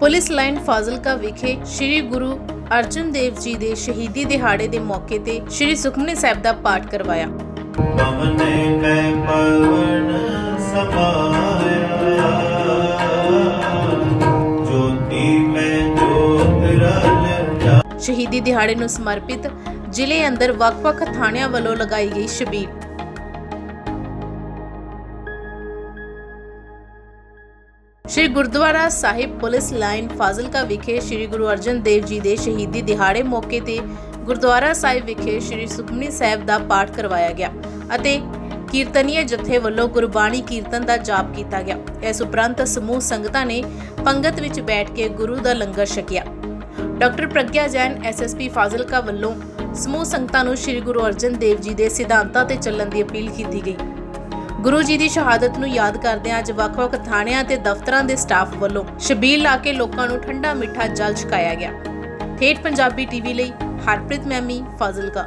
Police line Fazilka ਵਿਖੇ ਸ੍ਰੀ ਗੁਰੂ ਅਰਜਨ ਦੇਵ ਜੀ ਦੇ ਸ਼ਹੀਦੀ ਦਿਹਾੜੇ ਦੇ ਮੌਕੇ ਤੇ ਸ੍ਰੀ ਸੁਖਮਨੀ ਸਾਹਿਬ ਦਾ ਪਾਠ ਕਰਵਾਇਆ। ਪਵਨ ਕੈ ਪਵਨ ਸਮਾਇਆ। ਜੋਤੀ ਮੈਂ ਜੋਤ ਰਲ ਜਾ। ਸ਼ਹੀਦੀ ਦਿਹਾੜੇ ਨੂੰ ਸਮਰਪਿਤ ਜ਼ਿਲ੍ਹੇ ਅੰਦਰ ਵੱਖ-ਵੱਖ ਥਾਣਿਆਂ ਵੱਲੋਂ ਲਗਾਈ ਗਈ ਸ਼ਬੀਲ ਸ਼੍ਰੀ ਗੁਰਦੁਆਰਾ ਸਾਹਿਬ ਪੁਲਿਸ ਲਾਈਨ ਫਾਜ਼ਿਲਕਾ ਵਿਖੇ ਸ਼੍ਰੀ ਗੁਰੂ ਅਰਜਨ ਦੇਵ ਜੀ ਦੇ ਸ਼ਹੀਦੀ ਦਿਹਾੜੇ ਮੌਕੇ ਤੇ ਗੁਰਦੁਆਰਾ ਸਾਹਿਬ ਵਿਖੇ ਸ਼੍ਰੀ ਸੁਖਮਨੀ ਸਾਹਿਬ ਦਾ ਪਾਠ ਕਰਵਾਇਆ ਗਿਆ ਅਤੇ ਕੀਰਤਨੀਏ ਜਥੇ ਵੱਲੋਂ ਗੁਰਬਾਣੀ ਕੀਰਤਨ ਦਾ ਜਾਪ ਕੀਤਾ ਗਿਆ। ਇਸ ਉਪਰੰਤ ਸਮੂਹ ਸੰਗਤਾਂ ਨੇ ਪੰਗਤ ਵਿੱਚ ਬੈਠ ਕੇ ਗੁਰੂ ਦਾ ਲੰਗਰ ਛਕਿਆ। ਡਾਕਟਰ ਪ੍ਰਗਿਆ ਜੈਨ ਐਸਐਸਪੀ ਫਾਜ਼ਿਲਕਾ ਵੱਲੋਂ ਸਮੂਹ ਸੰਗਤਾਂ ਨੂੰ ਸ੍ਰੀ ਗੁਰੂ ਅਰਜਨ ਦੇਵ ਜੀ ਦੇ ਸਿਧਾਂਤਾਂ ਤੇ ਚੱਲਣ ਦੀ ਅਪੀਲ ਕੀਤੀ ਗਈ। ਗੁਰੂ ਜੀ ਦੀ ਸ਼ਹਾਦਤ ਨੂੰ ਯਾਦ ਕਰਦਿਆਂ ਅੱਜ ਵੱਖ-ਵੱਖ ਥਾਣਿਆਂ ਤੇ ਦਫ਼ਤਰਾਂ ਦੇ ਸਟਾਫ ਵੱਲੋਂ ਸ਼ਬੀਲ ਲਾ ਕੇ ਲੋਕਾਂ ਨੂੰ ਠੰਡਾ ਮਿੱਠਾ ਜਲ ਛਕਾਇਆ ਗਿਆ। ਠੇਠ ਪੰਜਾਬੀ ਟੀਵੀ ਲਈ ਹਰਪ੍ਰੀਤ ਮੈਮੀ, ਫਾਜ਼ਿਲਕਾ।